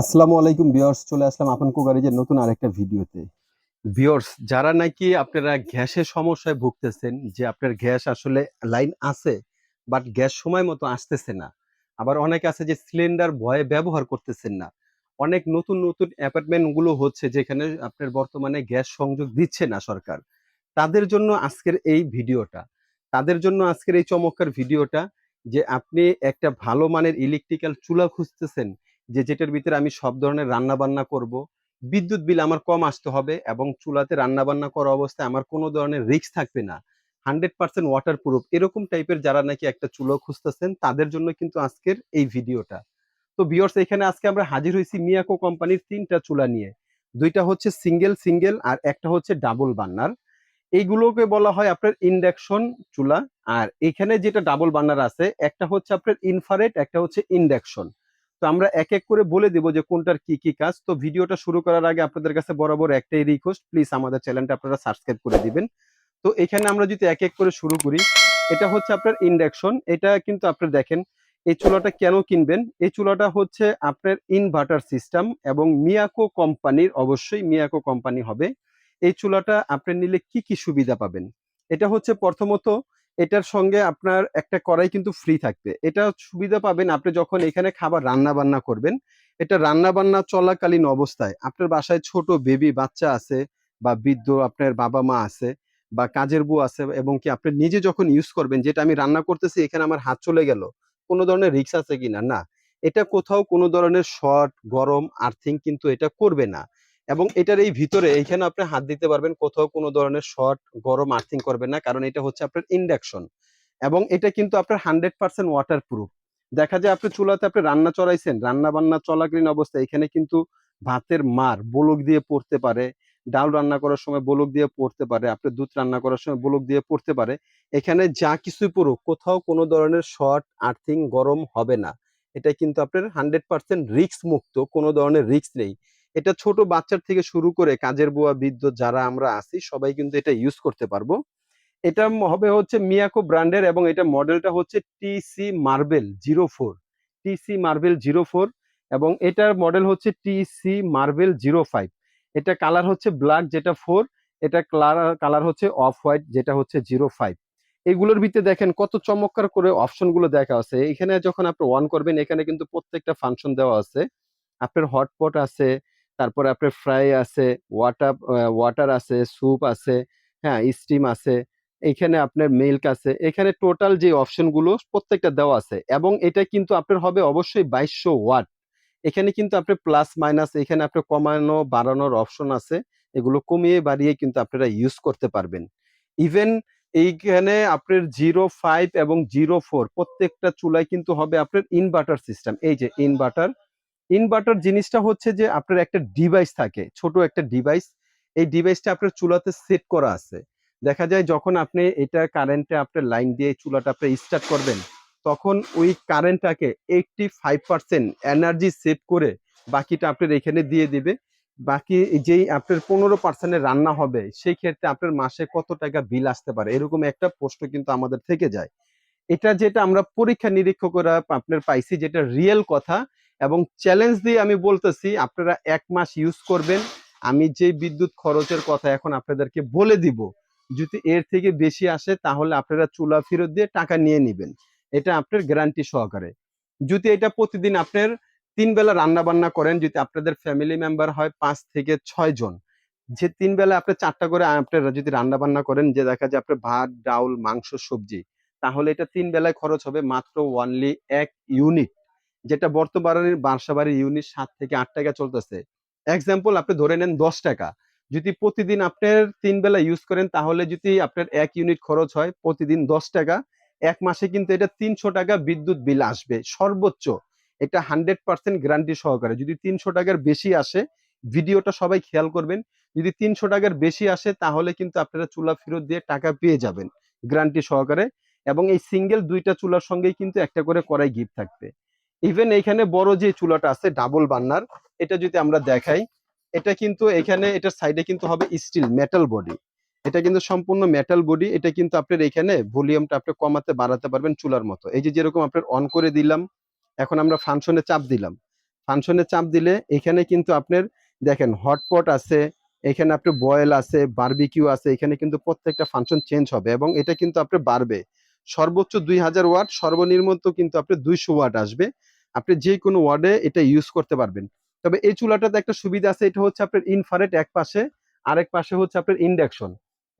আসসালামু আলাইকুম ভিউয়ার্স, চলে আসলাম আপন কুকারিজের নতুন আরেকটা ভিডিওতে। ভিউয়ার্স, যারা নাকি আপনারা গ্যাসের সমস্যায় ভুগতেছেন, যে আপনার গ্যাস আসলে লাইন আছে, বাট গ্যাস সময় মতো আসতেছে না। আবার অনেক আছে যে সিলিন্ডার ভয়ে ব্যবহার করতেছেন না। অনেক নতুন নতুন অ্যাপার্টমেন্টগুলো হচ্ছে যেখানে আপনার বর্তমানে গ্যাস সংযোগ দিচ্ছে না সরকার। তাদের জন্য আজকের এই ভিডিওটা, তাদের জন্য আজকের এই চমৎকার ভিডিওটা যে আপনি একটা ভালো মানের ইলেকট্রিক্যাল চুলা খুঁজতেছেন যে যেটার ভিতরে আমি সব ধরনের রান্না বান্না করব। বিদ্যুৎ বিল আমার কম আসতে হবে এবং চুলাতে রান্না বান্না করা অবস্থায় আমার কোনো ধরনের রিস্ক থাকবে না। হান্ড্রেড পার্সেন্ট ওয়াটার প্রুফ এরকম টাইপের যারা নাকি একটা চুলো খুঁজতেছেন, তাদের জন্য কিন্তু আজকের এই ভিডিওটা। তো বিয়র্স এখানে আজকে আমরা হাজির হয়েছি মিয়াকো কোম্পানির তিনটা চুলা নিয়ে। দুইটা হচ্ছে সিঙ্গেল সিঙ্গেল আর একটা হচ্ছে ডাবল বার্নার এইগুলোকে বলা হয় আপনার ইন্ডাকশন চুলা। আর এখানে যেটা ডাবল বার্নার আছে, একটা হচ্ছে আপনার ইনফারেট একটা হচ্ছে ইন্ডাকশন তো আমরা এক এক করে বলে দিব যে কোনটার কি কি কাজ। তো ভিডিওটা শুরু করার আগে আপনাদের কাছে বরাবর একটাই রিকোয়েস্ট প্লিজ আমাদের চ্যানেলটা আপনারা সাবস্ক্রাইব করে দিবেন। তো এখানে আমরা যদি এক এক করে শুরু করি, এটা হচ্ছে আপনার ইন্ডাকশন এটা কিন্তু আপনার দেখেন, এই চুলাটা কেন কিনবেন? এই চুলাটা হচ্ছে আপনার ইনভার্টার সিস্টেম এবং মিয়াকো কোম্পানির অবশ্যই মিয়াকো কোম্পানি হবে। এই চুলাটা আপনি নিলে কি কি সুবিধা পাবেন? এটা হচ্ছে প্রথমত এটার সঙ্গে আপনার একটা কড়াই কিন্তু ফ্রি থাকবে। এটা সুবিধা পাবেন আপনি যখন এখানে খাবার রান্না বান্না করবেন। এটা রান্না বান্না চলাকালীন অবস্থায় আপনার বাসায় ছোট বেবি বাচ্চা আছে বা বৃদ্ধ, আপনার বাবা মা আছে বা কাজের বউ আছে এবং কি আপনি নিজে যখন ইউজ করবেন, যেটা আমি রান্না করতেছি, এখানে আমার হাত চলে গেল। কোনো ধরনের রিক্স আছে কিনা? না। এটা কোথাও কোনো ধরনের শর্ট গরম আর্থিং কিন্তু এটা করবে না। এবং এটার এই ভিতরে এইখানে আপনি হাত দিতে পারবেন, কোথাও কোনো ধরনের শর্ট, গরম, আর্থিং করবেন না, কারণ এটা হচ্ছে আপনার ইন্ডাকশন। এবং এটা কিন্তু আপনার হান্ড্রেড পার্সেন্ট ওয়াটার প্রুফ দেখা যায় আপনি চুলাতে আপনি রান্না চড়াইছেন রান্না বান্না চলাকালীন অবস্থায় এখানে কিন্তু ভাতের মার বোলক দিয়ে পড়তে পারে, ডাল রান্না করার সময় বোলক দিয়ে পড়তে পারে, আপনি দুধ রান্না করার সময় বোলক দিয়ে পড়তে পারে, এখানে যা কিছুই পড়ুক, কোথাও কোনো ধরনের শর্ট, আর্থিং, গরম হবে না। এটা কিন্তু আপনার হান্ড্রেড পার্সেন্ট রিক্স মুক্ত, কোনো ধরনের রিক্স নেই। এটা ছোট বাচ্চার থেকে শুরু করে কাজের বুয়া, বৃদ্ধ যারা আমরা আছি, সবাই কিন্তু এটা ইউজ করতে পারব। এটা হবে হচ্ছে মিয়াকো ব্র্যান্ডের এবং এটা মডেলটা হচ্ছে TC marble zero four TC marble zero four এবং এটার মডেল হচ্ছে টিসি মার্বেল জিরো ফাইভ এটা কালার হচ্ছে ব্ল্যাক যেটা ফোর এটা কালার হচ্ছে অফ হোয়াইট যেটা হচ্ছে জিরো ফাইভ এগুলোর ভিতরে দেখেন কত চমৎকার করে অপশনগুলো দেখা আছে। এখানে যখন আপনি অন করবেন, এখানে কিন্তু প্রত্যেকটা ফাংশন দেওয়া আছে। আপনার হটপট আছে তারপরে আপনার ফ্রাই আছে ওয়াটার ওয়াটার আছে, স্যুপ আছে হ্যাঁ স্টিম আছে, এখানে আপনার মিল্ক আছে, এখানে টোটাল যে অপশনগুলো প্রত্যেকটা দেওয়া আছে এবং এটা কিন্তু আপনার হবে অবশ্যই বাইশশো ওয়াট। এখানে কিন্তু আপনার প্লাস মাইনাস, এখানে আপনার কমানো, বাড়ানোর অপশন আছে, এগুলো কমিয়ে বাড়িয়ে কিন্তু আপনারা ইউজ করতে পারবেন। ইভেন এইখানে আপনার জিরো ফাইভ এবং জিরো ফোর প্রত্যেকটা চুলায় কিন্তু হবে আপনার ইনভার্টার সিস্টেম, এই যে ইনভার্টার ইনভার্টার জিনিসটা হচ্ছে যে আপনার একটা ডিভাইস থাকে, ছোট একটা ডিভাইস এই ডিভাইসটা আপনার চুলাতে সেট করা আছে। দেখা যায় যখন আপনি এটা কারেন্টে আপনার লাইন দিয়ে চুলাটা আপনি স্টার্ট করবেন, তখন ওই কারেন্টটাকে eighty five percent energy save করে বাকিটা আপনার এখানে দিয়ে দিবে। বাকি যেই আপনার পনেরো পার্সেন্টের রান্না হবে, সেই ক্ষেত্রে আপনার মাসে কত টাকা বিল আসতে পারে, এরকম একটা প্রশ্ন কিন্তু আমাদের থেকে যায়। এটা যেটা আমরা পরীক্ষা নিরীক্ষা করে আপনার পাইছি, যেটা রিয়েল কথা এবং চ্যালেঞ্জ দিয়ে আমি বলতেছি, আপনারা এক মাস ইউজ করবেন। আমি যে বিদ্যুৎ খরচের কথা এখন আপনাদেরকে বলে দিব, যদি এর থেকে বেশি আসে তাহলে আপনারা চুলা ফেরত দিয়ে টাকা নিয়ে নেবেন। এটা আপনার গ্যারান্টি সহকারে। যদি এটা প্রতিদিন আপনার তিন বেলা রান্না বান্না করেন, যদি আপনাদের ফ্যামিলি মেম্বার হয় পাঁচ থেকে ছয় জন, যে তিন বেলা আপনি চারটা করে আপনারা যদি রান্না বান্না করেন, যে দেখা যায় আপনার ভাত, ডাউল, মাংস, সবজি, তাহলে এটা তিন বেলায় খরচ হবে মাত্র ওয়ানলি এক ইউনিট যেটা বর্তমানে বাসা বাড়ির ইউনিট সাত থেকে আট টাকা চলতেছে। এক্সাম্পল আপনি ধরে নেন দশ টাকা। যদি প্রতিদিন আপনার তিন বেলা ইউজ করেন, তাহলে যদি আপনার এক ইউনিট খরচ হয় প্রতিদিন দশ টাকা, এক মাসে কিন্তু এটা তিনশো টাকা বিদ্যুৎ বিল আসবে। সর্বোচ্চ এটা হান্ড্রেড পার্সেন্ট গ্যারান্টি সহকারে। যদি তিনশো টাকার বেশি আসে, ভিডিওটা সবাই খেয়াল করবেন, যদি তিনশো টাকার বেশি আসে, তাহলে কিন্তু আপনারা চুলা ফেরত দিয়ে টাকা পেয়ে যাবেন গ্যারান্টি সহকারে। এবং এই সিঙ্গেল দুইটা চুলার সঙ্গেই কিন্তু একটা করে কড়াই গিফট থাকবে। ইভেন এখানে বড় যে চুলাটা আছে ডাবল বার্নার এটা যদি আমরা দেখাই, এটা কিন্তু এখানে, এটার সাইডে কিন্তু হবে স্টিল মেটাল বডি এটা কিন্তু সম্পূর্ণ মেটাল বডি এটা কিন্তু আপনার এখানে ভলিউমটা আপনি কমাতে, বাড়াতে পারবেন চুলার মতো। এই যে যেরকম আপনার অন করে দিলাম, এখন আমরা ফাংশনে চাপ দিলাম। ফাংশনে চাপ দিলে এখানে কিন্তু আপনার, দেখেন হটপট আছে, এখানে আপনার বয়েল আছে বারবিকিউ আছে, এখানে কিন্তু প্রত্যেকটা ফাংশন চেঞ্জ হবে এবং এটা কিন্তু আপনার বাড়বে। সর্বোচ্চ দুই হাজার ওয়াট সর্বনিম্ন কিন্তু আপনার দুইশো ওয়াট আসবে। আপনি যে কোনো ওয়ার্ডে এটা ইউজ করতে পারবেন। তবে এই চুলাটাতে একটা সুবিধা আছে, এটা হচ্ছে আপনার ইনফারেট এক পাশে, আরেক পাশে হচ্ছে আপনার ইন্ডাকশন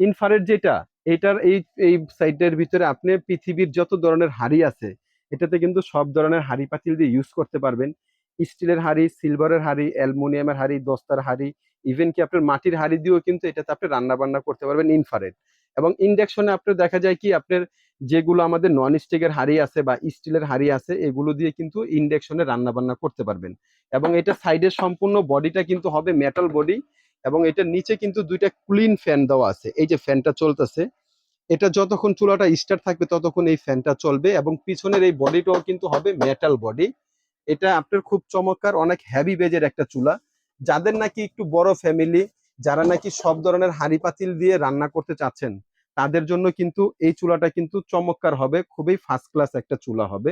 ইনফারেট যেটা, এটার এই এই সাইডের ভিতরে আপনি পৃথিবীর যত ধরনের হাড়ি আছে, এটাতে কিন্তু সব ধরনের হাড়ি পাতিল দিয়ে ইউজ করতে পারবেন। স্টিলের হাড়ি সিলভারের হাড়ি, অ্যালুমিনিয়ামের হাড়ি, দস্তার হাড়ি ইভেন কি আপনার মাটির হাড়ি দিয়েও কিন্তু এটাতে আপনি রান্না বান্না করতে পারবেন ইনফারেট এবং ইন্ডাকশনে আপনার দেখা যায় কি, আপনার যেগুলো আমাদের নন স্টিকের হাড়ি আছে বা স্টিলের হাড়ি আছে, এগুলো দিয়ে কিন্তু ইন্ডাকশনে রান্না বান্না করতে পারবেন। এবং এটা সাইডের সম্পূর্ণ বডিটা কিন্তু হবে মেটাল বডি এবং এটার নিচে কিন্তু দুইটা ক্লিন ফ্যান দেওয়া আছে। এই যে ফ্যানটা চলতেছে, এটা যতক্ষণ চুলাটা স্টার্ট থাকবে ততক্ষণ এই ফ্যানটা চলবে এবং পিছনের এই বডিটাও কিন্তু হবে মেটাল বডি এটা আপনার খুব চমৎকার, অনেক হ্যাভি বেজের একটা চুলা। যাদের নাকি একটু বড় ফ্যামিলি যারা নাকি সব ধরনের হাঁড়ি পাতিল দিয়ে রান্না করতে চাচ্ছেন, তাদের জন্য কিন্তু এই চুলাটা কিন্তু চমৎকার হবে। খুবই ফার্স্ট ক্লাস একটা চুলা হবে।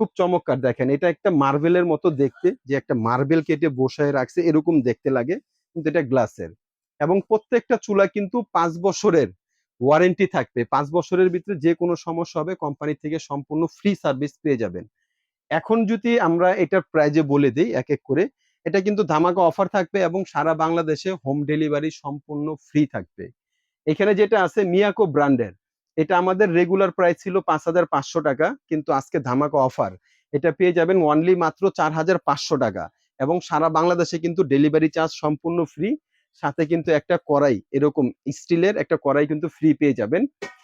খুব চমৎকার দেখেন, এটা একটা মার্বেলের মতো দেখতে, যে একটা মার্বেল কেটে বসায় রাখছে, এরকম দেখতে লাগে, কিন্তু এটা গ্লাসের। এবং প্রত্যেকটা চুলা কিন্তু পাঁচ বছরের ওয়ারেন্টি থাকবে। পাঁচ বছরের ভিতরে যে কোনো সমস্যা হবে কোম্পানি থেকে সম্পূর্ণ ফ্রি সার্ভিস পেয়ে যাবেন। এখন যদি আমরা এটার প্রাইজে বলে দিই, এক এক করে এটা কিন্তু ধামাকা অফার থাকবে এবং সারা বাংলাদেশে হোম ডেলিভারি সম্পূর্ণ ফ্রি থাকবে। এখানে যেটা আছে মিয়াকো ব্র্যান্ডের, এটা আমাদের রেগুলার প্রাইস ছিল পাঁচ হাজার পাঁচশো টাকা, কিন্তু আজকে ধামাকা অফার। এটা পেয়ে যাবেন ওনলি মাত্র চার হাজার পাঁচশো টাকা এবং সারা বাংলাদেশে কিন্তু ডেলিভারি চার্জ সম্পূর্ণ ফ্রি, সাথে কিন্তু একটা কড়াই, এরকম স্টিলের একটা কড়াই কিন্তু ফ্রি পেয়ে যাবেন।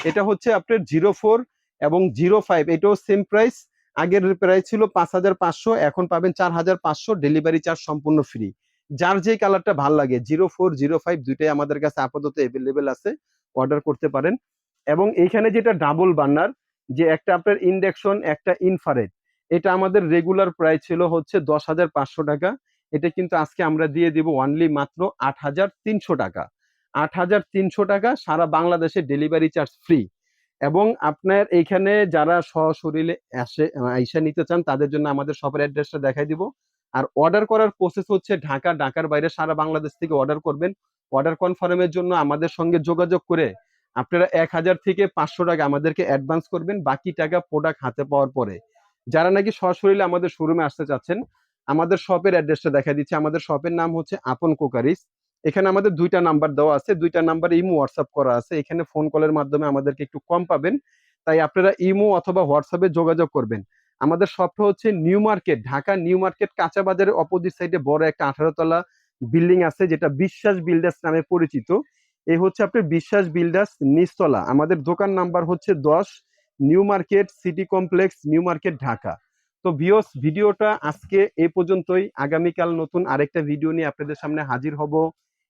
এটা হচ্ছে আপনার জিরো ফোর এবং জিরো ফাইভ, এটাও সেম প্রাইস আগের প্রাইস ছিল পাঁচ হাজার পাঁচশো, এখন পাবেন চার হাজার পাঁচশো ডেলিভারি চার্জ সম্পূর্ণ ফ্রি যার যে কালারটা ভালো লাগে জিরো ফোর জিরো ফাইভ দুইটাই আমাদের কাছে আপাতত অ্যাভেলেবেল আছে অর্ডার করতে পারেন। এবং এইখানে যেটা ডাবল বার্নার যে একটা আপনার ইন্ডাকশন একটা ইনফারেট এটা আমাদের রেগুলার প্রাইস ছিল হচ্ছে দশ হাজার পাঁচশো টাকা। এটা কিন্তু আজকে আমরা দিয়ে দিব ওয়ানলি মাত্র আট হাজার তিনশো টাকা। আট হাজার তিনশো টাকা সারা বাংলাদেশে ডেলিভারি চার্জ ফ্রি এবং আপনার এইখানে যারা সশরীরে আসে, আইসা নিতে চান, তাদের জন্য আমাদের শপের অ্যাড্রেসটা দেখাই দিব। আর অর্ডার করার প্রসেস হচ্ছে ঢাকা, ঢাকার বাইরে সারা বাংলাদেশ থেকে অর্ডার করবেন। অর্ডার কনফার্মের জন্য আমাদের সঙ্গে যোগাযোগ করে আপনারা এক হাজার থেকে পাঁচশো টাকা আমাদেরকে অ্যাডভান্স করবেন, বাকি টাকা প্রোডাক্ট হাতে পাওয়ার পরে। যারা নাকি সশরীরে আমাদের শোরুমে আসতে চাচ্ছেন, আমাদের শপের অ্যাড্রেসটা দেখা দিচ্ছে। আমাদের শপের নাম হচ্ছে আপন কোকারিস। এখানে আমাদের দুইটা নাম্বার দেওয়া আছে। দুইটা নাম্বার ইমো, হোয়াটসঅ্যাপ করা আছে। এখানে ফোন কলের মাধ্যমে আমাদেরকে একটু কম পাবেন। তাই আপনারা ইমো অথবা হোয়াটসঅ্যাপে যোগাযোগ করবেন। আমাদের শপটা হচ্ছে New Market, Dhaka New Market, কাঁচা বাজারের অপোজিট সাইডে বড় একটা আঠারো তলা বিল্ডিং আছে, যেটা বিশ্বাস বিল্ডার্স নামে পরিচিত। এই হচ্ছে আপনার বিশ্বাস বিল্ডার্স নিচতলা। আমাদের দোকান নাম্বার হচ্ছে দশ, New Market, city complex, New Market, Dhaka. তো ভিওস ভিডিওটা আজকে এই পর্যন্তই। আগামীকাল নতুন আরেকটা ভিডিও নিয়ে আপনাদের সামনে হাজির হব।